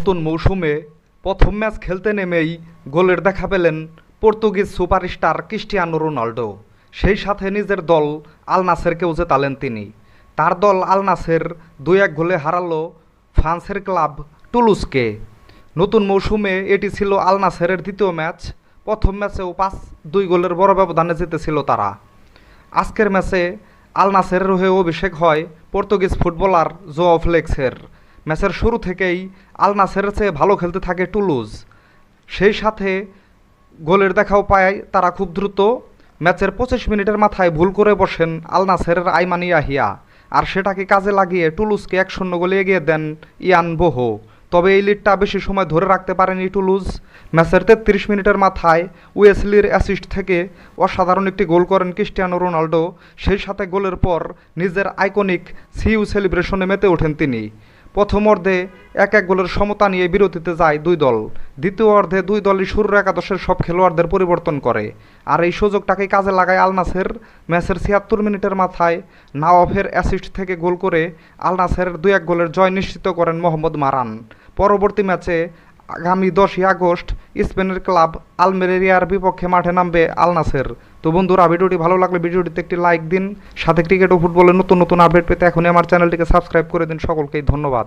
নতুন মৌসুমে প্রথম ম্যাচ খেলতে নেমেই গোলের দেখা পেলেন পর্তুগিজ সুপারস্টার ক্রিস্টিয়ানো রোনাল্ডো সেই সাথে নিজের দল আল নাসেরকেও জেতালেন তিনি। তার দল আল নাসের দুই এক গোলে হারালো ফ্রান্সের ক্লাব টুলুসকে। নতুন মৌসুমে এটি ছিল আল নাসেরের দ্বিতীয় ম্যাচ। প্রথম ম্যাচেও পাঁচ দুই গোলের বড় ব্যবধানে জিতেছিল তারা। আজকের ম্যাচে আল নাসেরের হয়ে অভিষেক হয় পর্তুগিজ ফুটবলার জো ফ্লেক্সের। ম্যাচের শুরু থেকেই আল নাসেরের চেয়ে ভালো খেলতে থাকে টুলুজ। সেই সাথে গোলের দেখাও পায় তারা খুব দ্রুত। ম্যাচের পঁচিশ মিনিটের মাথায় ভুল করে বসেন আল নাসেরের আইমানি ইয়াহিয়া। আর সেটাকে কাজে লাগিয়ে টুলুজকে এক শূন্য গোলে এগিয়ে দেন ইয়ান বোহো। তবে এই লিডটা বেশি সময় ধরে রাখতে পারেনি টুলুজ। ম্যাচের তেত্রিশ মিনিটের মাথায় ওয়েসলির অ্যাসিস্ট থেকে অসাধারণ একটি গোল করেন ক্রিস্টিয়ানো রোনাল্ডো সেই সাথে গোলের পর নিজের আইকনিক সিইউ সেলিব্রেশনে মেতে ওঠেন তিনি। প্রথম অর্ধে এক এক গোলের সমতা নিয়ে বিরতিতে যায় দুই দল। দ্বিতীয় অর্ধে দুই দলই শুরুর একাদশের সব খেলোয়াড়দের পরিবর্তন করে। আর এই সুযোগটাকে কাজে লাগায় আলনাসের ম্যাচের ছিয়াত্তর মিনিটের মাথায় নাওয়াফের অ্যাসিস্ট থেকে গোল করে আলনাসের দুই এক গোলের জয় নিশ্চিত করেন মোহাম্মদ মারান। পরবর্তী ম্যাচে আগামী দশই আগস্ট স্পেনের ক্লাব আলমেরিয়ার বিপক্ষে মাঠে নামবে আলনাসের তো বন্ধুরা, ভিডিওটি ভালো লাগলে ভিডিওটিতে একটি লাইক দিন, সাথে ক্রিকেট ও ফুটবলের নতুন নতুন আপডেট পেতে এখনই আমার চ্যানেলটিকে সাবস্ক্রাইব করে দিন। সকলকেই ধন্যবাদ।